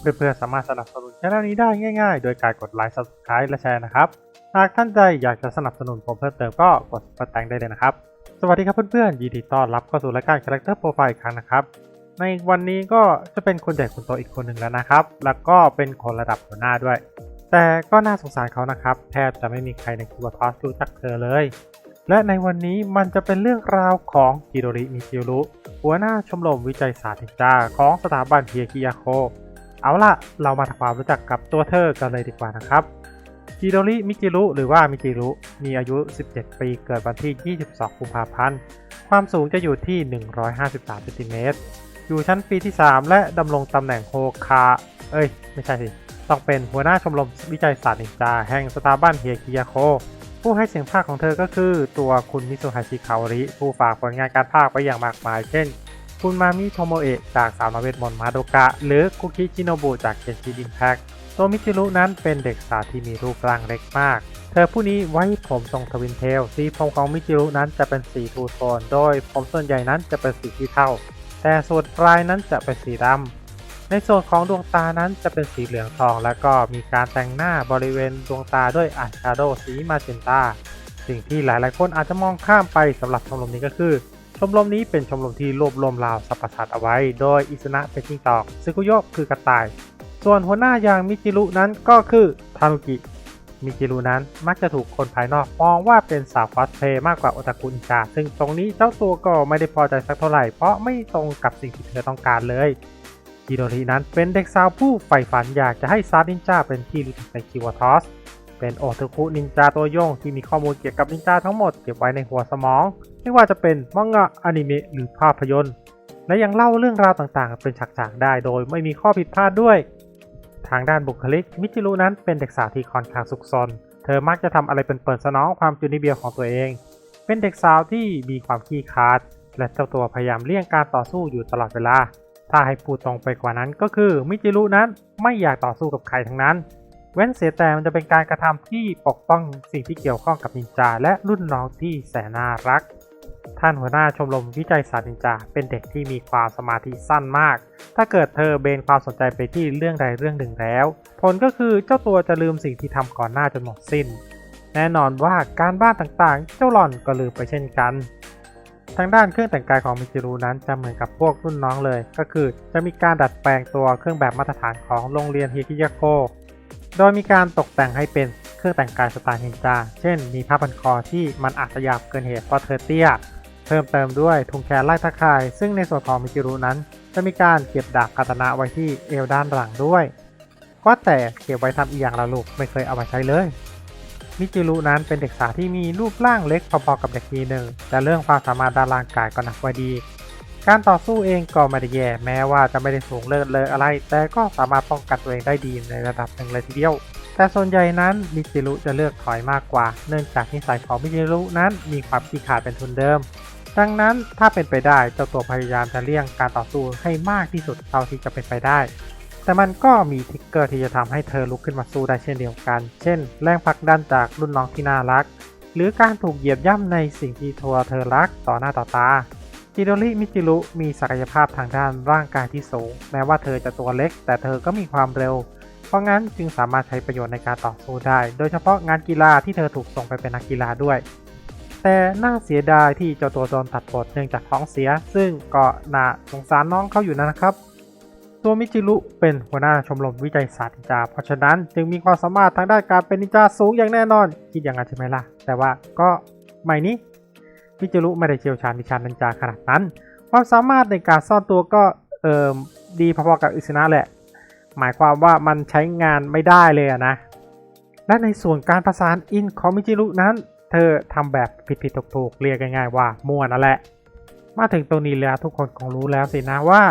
เพื่อนๆสามารถสนับสนุนช่องนี้ได้ง่าย ๆ โดยการกดไลค์ subscribe และแชร์นะครับ หากท่านใจอยากจะสนับสนุนผมเพิ่มเติมก็กดกดแต่งได้เลยนะครับ สวัสดีครับเพื่อนๆยินดีต้อนรับเข้าสู่รายการ Character Profile อีกครั้งนะครับ ในวันนี้ก็จะเป็นคนใหญ่คนโตอีกคนหนึ่งแล้วนะครับ แล้วก็เป็นคนระดับหัวหน้าด้วย แต่ก็น่าสงสารเขานะครับ แทบจะไม่มีใครในคิวบทอสรู้จักเธอเลย และในวันนี้มันจะเป็นเรื่องราวของฮิโดริมิจิรุหัวหน้าชมรมวิจัยศาสตร์นินจาของสถาบันเฮียกิยาโค เอาล่ะ เรามาทำความรู้จักกับตัวเธอกันเลยดีกว่านะครับฮิโดริ มิจิรุ หรือว่า มิจิรุ มีอายุ 17 ปี เกิดวันที่ 22 กุมภาพันธ์ ความสูงจะอยู่ที่ 153เซนติเมตร อยู่ชั้นปีที่ 3 และดำรงตำแหน่งโฮคา เอ้ย ไม่ใช่สิ ต้องเป็นหัวหน้าชมรมวิจัยศาสตร์นินจา แห่งสถาบันเฮียกิยาโค ผู้ให้เสียงภาคของเธอก็คือ ตัวคุณมิโซฮาชิคาโอริ ผู้ฝากผลงานการภาคไว้อย่างมากมาย เช่น คุณมามิโทโมเอะจากสาวนาเวทมนต์มาโดกะ หรือคุกิชิโนบุจากเคนชิดินแพ็กตัวมิจิรุนั้นเป็นเด็กสาวที่มีรูปร่างเล็กมาก เธอผู้นี้ไว้ผมทรงทวินเทล สีผมของมิจิรุนั้นจะเป็นสีทูโทน โดยผมส่วนใหญ่นั้นจะเป็นสีที่เท่า แต่ส่วนปลายนั้นจะเป็นสีดำ ในส่วนของดวงตานั้นจะเป็นสีเหลืองทอง และก็มีการแต่งหน้าบริเวณดวงตาด้วยอายแชโดว์สีมาเจนตา สิ่งที่หลายๆคนอาจจะมองข้ามไปสำหรับชมรมนี้ก็คือ ชมรมนี้เป็นชมรมที่รวบรวมราวสรรพสัตว์เอาไว้ โดยอิสนะเป็นจิ้งจอกซึกุโยะคือกระต่าย ส่วนหัวหน้าอย่างมิจิรุนั้นก็คือทานุกิ มิจิรุนั้นมักจะถูกคนภายนอกมองว่าเป็นสาวฟอสเพลย์มากกว่าโอตาคุนินจาซึ่งตรงนี้เจ้าตัวก็ไม่ได้พอใจสักเท่าไหร่ เพราะไม่ตรงกับสิ่งที่เธอต้องการเลยฮิโดรินั้นเป็นเด็กสาวผู้ใฝ่ฝันอยากจะให้ซาร์นินจาเป็นที่รู้จักในคิวทอสเป็นโอทาคุนินจาตัวโยงที่มีข้อมูลเกี่ยวกับนินจาทั้งหมดเก็บไว้ในหัวสมอง ไม่ว่าจะเป็นมังงะอนิเมะหรือภาพยนตร์ และยังเล่าเรื่องราวต่างๆ เป็นฉากๆได้โดยไม่มีข้อผิดพลาดด้วย ทางด้านบุคลิกมิจิรุนั้นเป็นเด็กสาวที่ค่อนข้างสุขสนเธอมักจะทำอะไรเป็นเปิดสนองความจุนิเบียของตัวเอง เป็นเด็กสาวที่มีความขี้คลาด และเจ้าตัวพยายามเลี่ยงการต่อสู้อยู่ตลอดเวลา ถ้าให้พูดตรงไปกว่านั้นก็คือมิจิรุนั้นไม่อยากต่อสู้กับใครทั้งนั้น เว้นเสียแต่มันจะเป็นการกระทำที่ปกป้องสิ่งที่เกี่ยวข้องกับนินจาและรุ่นน้องที่แสนน่ารัก ท่านหัวหน้าชมรมวิจัยศาสตร์นินจาเป็นเด็กที่มีความสมาธิสั้นมาก ถ้าเกิดเธอเบนความสนใจไปที่เรื่องใดเรื่องหนึ่งแล้ว ผลก็คือเจ้าตัวจะลืมสิ่งที่ทำก่อนหน้าจนหมดสิ้น แน่นอนว่าการบ้านต่างๆ เจ้าหล่อนก็ลืมไปเช่นกัน ทางด้านเครื่องแต่งกายของมิจิรุนั้นจะเหมือนกับพวกรุ่นน้องเลย ก็คือจะมีการดัดแปลงตัวเครื่องแบบมาตรฐานของโรงเรียนฮิกิยาโกโดยมีการตกแต่งให้เป็นเครื่องแต่งกายสไตล์นินจา เช่น มีผ้าพันคอที่มันอาจจะหยาบเกินเหตุเพราะเธอเตี้ย เพิ่มเติมด้วยทุงแขนไล่ตะข่าย ซึ่งในส่วนของมิจิรุนั้น จะมีการเก็บดาบคาตนะไว้ที่เอวด้านหลังด้วยก็แต่เก็บไว้ทำอีกอย่างละลูกไม่เคยเอามาใช้เลย มิจิรุนั้นเป็นเด็กสาวที่มีรูปร่างเล็กพอๆกับเด็กทีหนึ่งแต่เรื่องความสามารถด้านร่างกายก็หนักกว่าดี การต่อสู้เองก็ไม่ได้แย่แม้ว่าจะไม่ได้สูงเลิศเลออะไร แต่ก็สามารถป้องกันตัวเองได้ดีในระดับหนึ่งเลยทีเดียวแต่ส่วนใหญ่นั้นมิจิรุจะเลือกถอยมากกว่า เนื่องจากนิสัยของมิจิรุนั้นมีความขี้ขาดเป็นทุนเดิม ดังนั้นถ้าเป็นไปได้เจ้าตัวพยายามจะเลี่ยงการต่อสู้ให้มากที่สุดเท่าที่จะเป็นไปได้ แต่มันก็มีทิกเกอร์ที่จะทำให้เธอลุกขึ้นมาสู้ได้เช่นเดียวกัน เช่น แรงผลักดันจากรุ่นน้องที่น่ารัก หรือการถูกเหยียบย่ำในสิ่งที่ทัวเธอรักต่อหน้าต่อตา จิโดริมิจิรุมีศักยภาพทางด้านร่างกายที่สูง แม้ว่าเธอจะตัวเล็ก แต่เธอก็มีความเร็ว เพราะงั้นจึงสามารถใช้ประโยชน์ในการต่อสู้ได้ โดยเฉพาะงานกีฬาที่เธอถูกส่งไปเป็นนักกีฬาด้วย แต่น่าเสียดายที่เจ้าตัวโดนตัดบทเนื่องจากท้องเสีย ซึ่งก็น่าสงสารน้องเขาอยู่นะครับ ตัวมิจิรุเป็นหัวหน้าชมรมวิจัยศาสตร์นินจา เพราะฉะนั้นจึงมีความสามารถทางด้านการเป็นนินจาสูงอย่างแน่นอน คิดอย่างนั้นใช่ไหมล่ะ แต่ว่าก็ไม่นี้มิจิรุไม่ได้เชี่ยวชาญวิชานินจาขนาดนั้น ความสามารถในการซ่อนตัวก็เอิมดีพอๆกับอิสนะแหละ หมายความว่ามันใช้งานไม่ได้เลยนะและในส่วนการประสานอินของมิจิรุนั้น เธอทำแบบผิดๆถูกๆเรียกง่ายๆว่ามั่วนั่นแหละ มาถึงตรงนี้แล้วทุกคนคงรู้แล้วสินะว่า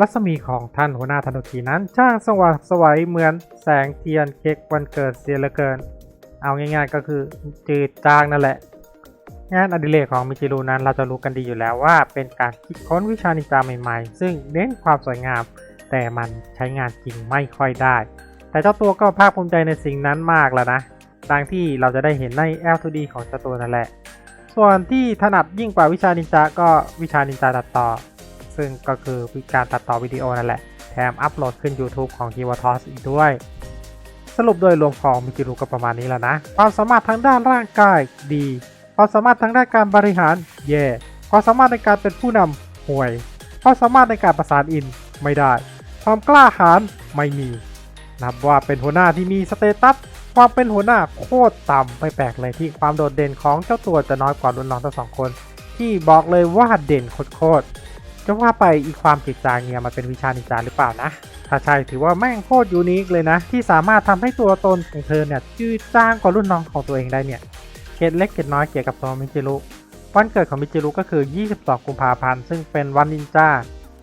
รัศมีของท่านหัวหน้าธนุกีนั้นช่างสว่างสวัยเหมือนแสงเทียนเค้กวันเกิดเสียเหลือเกิน เอาง่ายๆก็คือจืดจางนั่นแหละ งานอดิเรกของมิจิรุนั้นเราจะรู้กันดีอยู่แล้วว่า เป็นการคิดค้นวิชานินจาใหม่ๆ ซึ่งเน้นความสวยงาม แต่มันใช้งานจริงไม่ค่อยได้ แต่เจ้าตัวก็ภาคภูมิใจในสิ่งนั้นมากแล้วนะ ดังที่เราจะได้เห็นใน L2D ของเจ้าตัวนั่นแหละ ส่วนที่ถนัดยิ่งกว่าวิชานินจาก็วิชานินจาตัดต่อ ซึ่งก็คือการตัดต่อวิดีโอนั่นแหละ แถมอัปโหลดขึ้น YouTube ของ g i v a t o s อีกด้วย สรุปโดยรวมของมิจิรุก็ประมาณนี้แล้วนะ ความสามารถทางด้านร่างกายดี ความสามารถทางด้านการบริหารแย่ ความสามารถในการเป็นผู้นำห่วย ความสามารถในการประสานอินไม่ได้ ความกล้าหาญไม่มีนับว่าเป็นหัวหน้าที่มีสเตตัส ความเป็นหัวหน้าโคตรต่ำไม่แปลกเลยที่ความโดดเด่นของเจ้าตัวจะน้อยกว่ารุ่นน้องทั้งสองคน ที่บอกเลยว่าเด่นโคตรๆจะว่าไปอีกความจิตจางเนี่ยมันเป็นวิชานินจาหรือเปล่านะถ้าใช่ถือว่าแม่งโคตรยูนิคเลยนะ ที่สามารถทำให้ตัวตนของเธอเนี่ยจืดจางกว่ารุ่นน้องของตัวเองได้เนี่ยเกตเล็กเกตน้อยเกี่ยวกับตัวมิจิรุวันเกิดของมิจิรุก็คือ 22 กุมภาพันธ์ซึ่งเป็นวันนินจา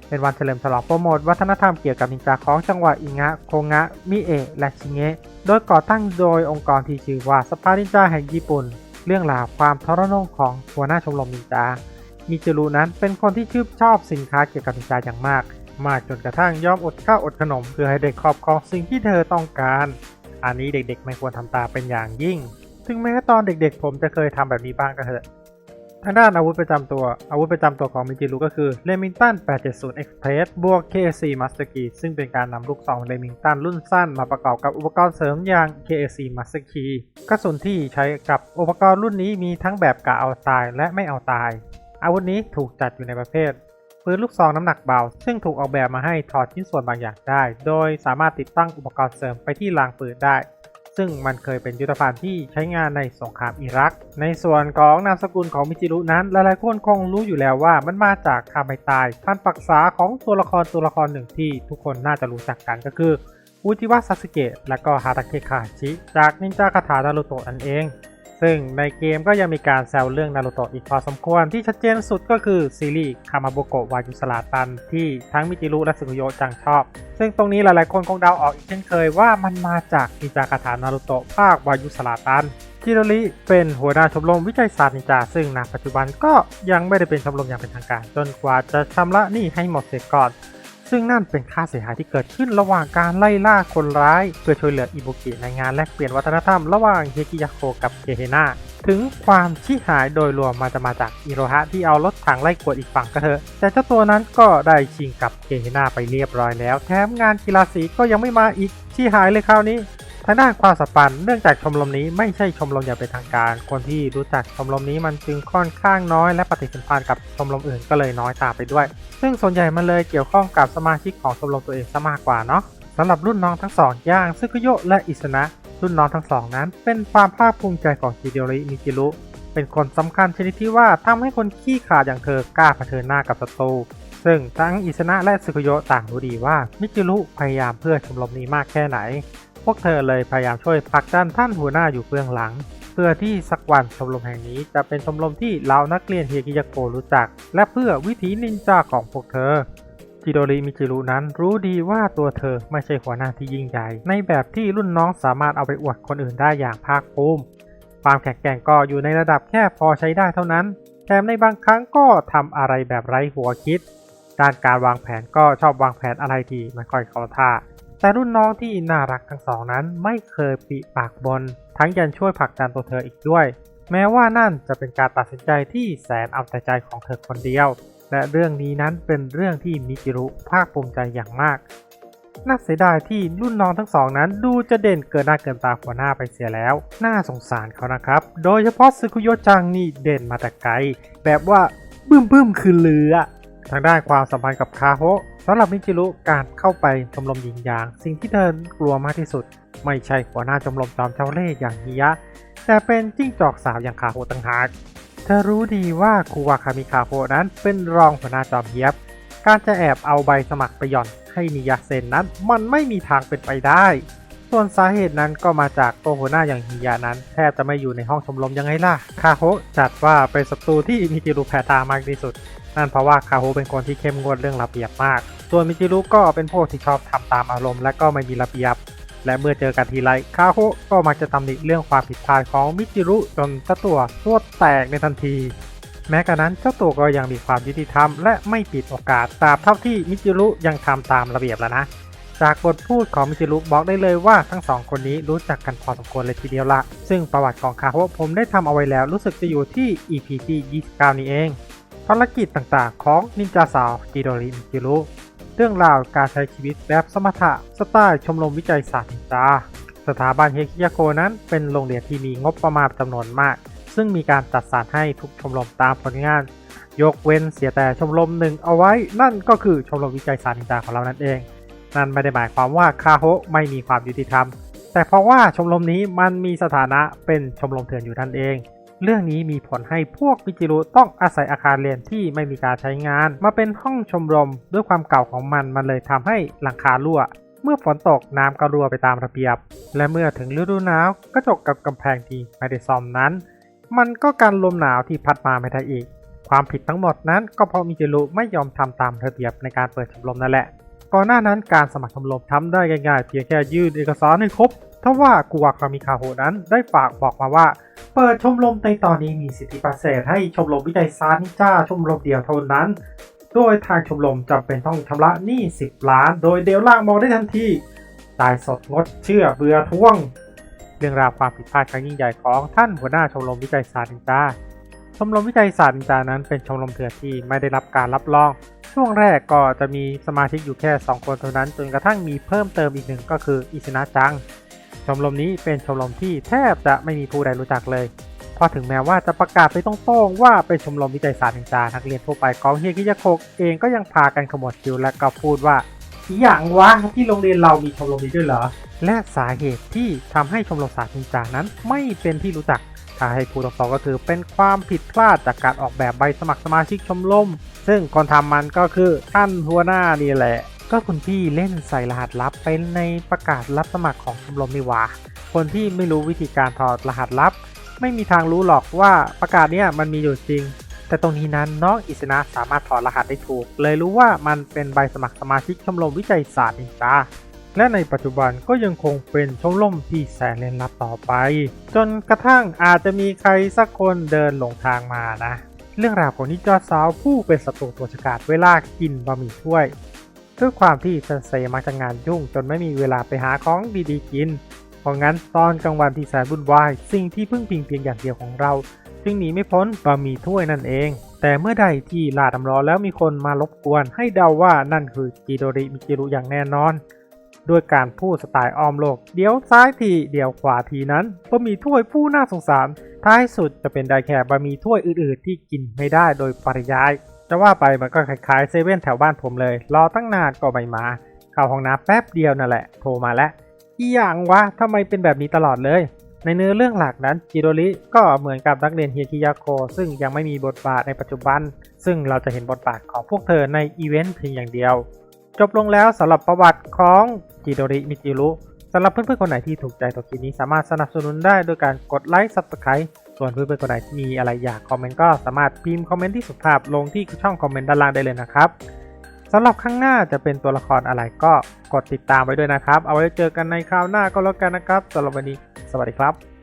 เป็นวันเฉลิมฉลองโปรโมทวัฒนธรรมเกี่ยวกับนินจาของจังหวัดอิงะ โคงะ มิเอะ และชิเงะ โดยก่อตั้งโดยองค์กรที่ชื่อว่าสภานินจาแห่งญี่ปุ่น เรื่องราวความทรนงของหัวหน้าชมรมนินจา มิจิรุนั้นเป็นคนที่ชื่นชอบสินค้าเกี่ยวกับนินจาอย่างมาก มากจนกระทั่งยอมอดข้าวอดขนมเพื่อให้ได้ครอบครองสิ่งที่เธอต้องการ อันนี้เด็กๆ ไม่ควรทำตามเป็นอย่างยิ่ง ถึงแม้ตอนเด็กๆ ผมจะเคยทำแบบนี้บ้างก็เถอะ ทางด้านอาวุธประจำตัว อาวุธประจำตัวของมิจิรุก็คือ Remington 870 Express บวก KC Master Key ซึ่งเป็นการนำลูกซอง Remington รุ่นสั้นมาประกอบกับอุปกรณ์เสริมอย่าง KC Master Key กระสุนที่ใช้กับอุปกรณ์รุ่นนี้มีทั้งแบบกะเอาตายและไม่เอาตาย อาวุธนี้ถูกจัดอยู่ในประเภทปืนลูกซองน้ำหนักเบา ซึ่งถูกออกแบบมาให้ถอดชิ้นส่วนบางอย่างได้ โดยสามารถติดตั้งอุปกรณ์เสริมไปที่รางปืนได้ ซึ่งมันเคยเป็นยุทธภัณฑ์ที่ใช้งานในสงครามอิรัก ในส่วนของนามสกุลของมิจิรุนั้นหลายๆคนคงรู้อยู่แล้วว่ามันมาจากคำไม่ตายพันปักษาของตัวละครตัวละครหนึ่งที่ทุกคนน่าจะรู้จักกันก็คืออุจิวะซาสึเกะและก็ฮาตาเกะคาชิ จากนินจาคาถานารุโตะนั่นเอง ซึ่งในเกมก็ยังมีการแซวเรื่องนารูโตะอีกพอสมควรที่ชัดเจนสุดก็คือซีรีส์คามาโบโกะวายุสลาตัน ที่ทั้งมิจิรุและสึกุโยจังชอบ ซึ่งตรงนี้หลายๆคนคงเดาออกอีกเช่นเคยว่ามันมาจากนิจาคาถานารูโตะภาควายุสลาตันจิโรริเป็นหัวหน้าชมรมวิจัยศาสตร์นินจาซึ่งณปัจจุบันก็ยังไม่ได้เป็นชมรมอย่างเป็นทางการ จนกว่าจะชำระหนี้ให้หมดเสร็จก่อน ซึ่งนั่นเป็นค่าเสียหายที่เกิดขึ้นระหว่างการไล่ล่าคนร้าย เพื่อช่วยเหลืออิบุกิในงานแลกเปลี่ยนวัฒนธรรมระหว่างเฮกิยาโคกับเคเฮนาถึงความชี้หายโดยรวมมันจะมาจากอิโรฮะที่เอารถถังไล่กวดอีกฝั่งก็เถอะ แต่เจ้าตัวนั้นก็ได้ชิงกับเคเฮนาไปเรียบร้อยแล้ว แถมงานกีฬาสีก็ยังไม่มาอีกชี้หายเลยคราวนี้ ทางด้านความสัมพันธ์เนื่องจากชมรมนี้ไม่ใช่ชมรมอย่างเป็นทางการ คนที่รู้จักชมรมนี้มันจึงค่อนข้างน้อย และปฏิสัมพันธ์กับชมรมอื่นก็เลยน้อยตามไปด้วย ซึ่งส่วนใหญ่มันเลยเกี่ยวข้องกับสมาชิกของชมรมตัวเองซะมากกว่าเนาะสำหรับรุ่นน้องทั้งสองย่างซึคุโยะและอิสนะรุ่นน้องทั้งสองนั้น เป็นความภาคภูมิใจของจิเดริมิจิรุเป็นคนสำคัญชนิดที่ว่าทำให้คนขี้ขลาดอย่างเธอกล้าเผชิญหน้ากับศัตรูซึ่งทั้งอิสนะและซึคุโยะต่างรู้ดีว่ามิจิรุพยายามเพื่อชมรมนี้มากแค่ไหน วกเธอเลยพยายามช่วยผลักดันท่านหัวหน้าอยู่เบื้องหลัง เพื่อที่สักวันชมรมแห่งนี้จะเป็นชมรมที่เหล่านักเรียนเฮกิยาโกรู้จัก และเพื่อวิถีนินจาของพวกเธอจิโดริมิจิรุนั้นรู้ดีว่าตัวเธอไม่ใช่หัวหน้าที่ยิ่งใหญ่ ในแบบที่รุ่นน้องสามารถเอาไปอวดคนอื่นได้อย่างภาคภูมิ ความแข็งแกร่งก็อยู่ในระดับแค่พอใช้ได้เท่านั้น แถมในบางครั้งก็ทำอะไรแบบไร้หัวคิด ด้านการวางแผนก็ชอบวางแผนอะไรที่ไม่ค่อยเข้าท่า แต่รุ่นน้องที่น่ารักทั้งสองนั้นไม่เคยปิปากบน ทั้งยังช่วยผลักดันตัวเธออีกด้วย แม้ว่านั่นจะเป็นการตัดสินใจที่แสนเอาแต่ใจของเธอคนเดียว และเรื่องนี้นั้นเป็นเรื่องที่มิจิรุภาคภูมิใจอย่างมากน่าเสียดายที่รุ่นน้องทั้งสองนั้นดูจะเด่นเกินหน้าเกินตาหัวหน้าไปเสียแล้ว น่าสงสารเขานะครับ โดยเฉพาะซึคุโยจังนี่เด่นมาแต่ไกล แบบว่าบึ้มบึ้มคือเรือ ทางด้านความสัมพันธ์กับคาโฮะ สำหรับมิจิรุการเข้าไปชมรมหญิงยาง สิ่งที่เธอกลัวมากที่สุด ไม่ใช่หัวหน้าชมรมจอมเจ้าเล่ห์อย่างฮิยะ แต่เป็นจิ้งจอกสาวอย่างคาโฮต่างหาก เธอรู้ดีว่าคูวาคามิคาโฮนั้นเป็นรองหัวหน้าจอมเฮียบ การจะแอบเอาใบสมัครไปหย่อนให้นิยะเซนนั้นมันไม่มีทางเป็นไปได้ ส่วนสาเหตุนั้นก็มาจากตัวหัวหน้าอย่างฮิยะนั้น แทบจะไม่อยู่ในห้องชมรมยังไงล่ะคาโฮจัดว่าเป็นศัตรูที่มิจิรุแพ้ทามากที่สุด นั่นเพราะว่าคาโฮเป็นคนที่เข้มงวดเรื่องระเบียบมาก ส่วนมิจิรุก็เป็นพวกที่ชอบทำตามอารมณ์และก็ไม่มีระเบียบ และเมื่อเจอกันทีไรคาโฮก็มักจะตำหนิเรื่องความผิดพลาดของมิจิรุจนเจ้าตัวตัวแตกในทันที แม้กระนั้นเจ้าตัวก็ยังมีความยุติธรรมและไม่ปิดโอกาสตราบเท่าที่มิจิรุยังทำตามระเบียบแล้วนะ จากบทพูดของมิจิรุบอกได้เลยว่าทั้งสองคนนี้รู้จักกันพอสมควรเลยทีเดียวละ ซึ่งประวัติของคาโฮผมได้ทำเอาไว้แล้วรู้สึกจะอยู่ที่ EP ที่29 นี้เองภารกิจต่างๆ ของนินจาสาวจิโดริมิจิรุ เรื่องราวการใช้ชีวิตแบบสมถะสไตล์ชมรมวิจัยศาสตร์นินจา สถาบันเฮคิยาโกนั้นเป็นโรงเรียนที่มีงบประมาณจำนวนมาก ซึ่งมีการจัดสรรให้ทุกชมรมตามผลงาน ยกเว้นเสียแต่ชมรมหนึ่งเอาไว้ นั่นก็คือชมรมวิจัยศาสตร์นินจาของเรานั่นเอง นั่นไม่ได้หมายความว่าคาโฮไม่มีความยุติธรรม แต่เพราะว่าชมรมนี้มันมีสถานะเป็นชมรมเถื่อนอยู่นั่นเอง เรื่องนี้มีผลให้พวกมิจิรุต้องอาศัยอาคารเรียนที่ไม่มีการใช้งาน มาเป็นห้องชมรมด้วยความเก่าของมันมันเลยทำให้หลังคารั่ว เมื่อฝนตกน้ำก็รั่วไปตามระเบียบ และเมื่อถึงฤดูหนาวกระจกกับกำแพงที่ไม่ได้ซ่อมนั้น มันก็กันลมหนาวที่พัดมาไม่ได้อีก ความผิดทั้งหมดนั้นก็เพราะมิจิรุไม่ยอมทำตามระเบียบในการเปิดชมรมนั่นแหละ ก่อนหน้านั้นการสมัครชมรมทำได้ง่ายๆเพียงแค่ยื่นเอกสารให้ครบทว่ากัวคามิคาโฮนั้นได้ฝากบอกมาว่า เปิดชมรมในตอนนี้มีสิทธิพิเศษให้ชมรมวิจัยซานิจ้าชมรมเดียวเท่านั้น โดยทางชมรมจำเป็นต้องชำระหนี้ 10 ล้าน โดยเดลล่างมองได้ทันทีตายสดงดเชื่อเบื่อท่วง เรื่องราวความผิดพลาดครั้งยิ่งใหญ่ของท่านหัวหน้าชมรมวิจัยศานินจาชมรมวิจัยศาสตร์นินจานั้นเป็นชมรมเถื่อนที่ไม่ได้รับการรับรอง ช่วงแรกก็จะมีสมาชิกอยู่แค่ 2 คนเท่านั้น จนกระทั่งมีเพิ่มเติมอีกหนึ่งก็คืออิชนะจัง ชมรมนี้เป็นชมรมที่แทบจะไม่มีผู้ใดรู้จักเลยเพราะถึงแม้ว่าจะประกาศไปตรงๆว่าเป็นชมรมวิจัยศาสตร์นินจานักเรียนทั่วไปของเฮียกิยาโคกเองก็ยังพากันขมวดคิ้วและก็พูดว่าอย่างวะที่โรงเรียนเรามีชมรมนี้ด้วยเหรอ และสาเหตุที่ทำให้ชมรมศาสตร์นินจานั้นไม่เป็นที่รู้จัก ถ้าให้พูดตรงๆก็คือเป็นความผิดพลาดจากการออกแบบใบสมัครสมาชิกชมรม ซึ่งคนทำมันก็คือท่านหัวหน้านี่แหละ ก็คุณพี่เล่นใส่รหัสลับเป็นในประกาศรับสมัครของชมรมนี่หว่าคนที่ไม่รู้วิธีการถอดรหัสลับ ไม่มีทางรู้หรอกว่าประกาศเนี้ยมันมีอยู่จริง แต่ตรงนี้นั้นน้องอิสนะสามารถถอดรหัสได้ถูก เลยรู้ว่ามันเป็นใบสมัครสมาชิกชมรมวิจัยศาสตร์นินจาและในปัจจุบันก็ยังคงเป็นชมรมที่แสนเล่นลับต่อไป จนกระทั่งอาจจะมีใครสักคนเดินหลงทางมานะ เรื่องราวของนิจาสาวผู้เป็นศัตรูตัวฉกาจเวลากินบะหมี่ถ้วย ด้วยความที่เซนเซมักจะงานยุ่งจนไม่มีเวลาไปหาของดีๆกิน เพราะงั้นตอนกลางวันที่แสนวุ่นวาย สิ่งที่พึ่งพิงเพียงอย่างเดียวของเรา จึงหนีไม่พ้นบะหมี่ถ้วยนั่นเอง แต่เมื่อใดที่ลาดน้ำร้อนแล้วมีคนมารบกวน ให้เดาว่านั่นคือจิโดริมิจิรุอย่างแน่นอนด้วยการพูดสไตล์อ้อมโลก เดี๋ยวซ้ายทีเดี๋ยวขวาทีนั้นบะหมี่ถ้วยผู้น่าสงสาร ท้ายสุดจะเป็นได้แค่บะหมี่ถ้วยอื่นๆ ที่กินไม่ได้โดยปริยาย จะว่าไปมันก็คล้ายๆเซเว่นแถวบ้านผมเลย รอตั้งนานก็ไม่มา เข้าห้องน้ำแป๊บเดียวนั่นแหละ โทรมาแล้ว อีอย่างวะทำไมเป็นแบบนี้ตลอดเลย ในเนื้อเรื่องหลักนั้นจิโดริก็เหมือนกับนักเรียนเฮียคิยาโกซึ่งยังไม่มีบทบาทในปัจจุบัน ซึ่งเราจะเห็นบทบาทของพวกเธอในอีเวนต์เพียงอย่างเดียว จบลงแล้วสำหรับประวัติของจิโดริมิจิรุสำหรับเพื่อนๆคนไหนที่ถูกใจตัวคลิปนี้สามารถสนับสนุนได้โดยการกดไลค์ซับสไครต์ ส่วนเพื่อนๆคนไหนที่มีอะไรอยากคอมเมนต์ก็สามารถพิมพ์คอมเมนต์ที่สุภาพลงที่ช่องคอมเมนต์ด้านล่างได้เลยนะครับสำหรับข้างหน้าจะเป็นตัวละครอะไรก็กดติดตามไว้ด้วยนะครับ เอาไว้เจอกันในคราวหน้าก็แล้วกันนะครับสำหรับวันนี้สวัสดีครับ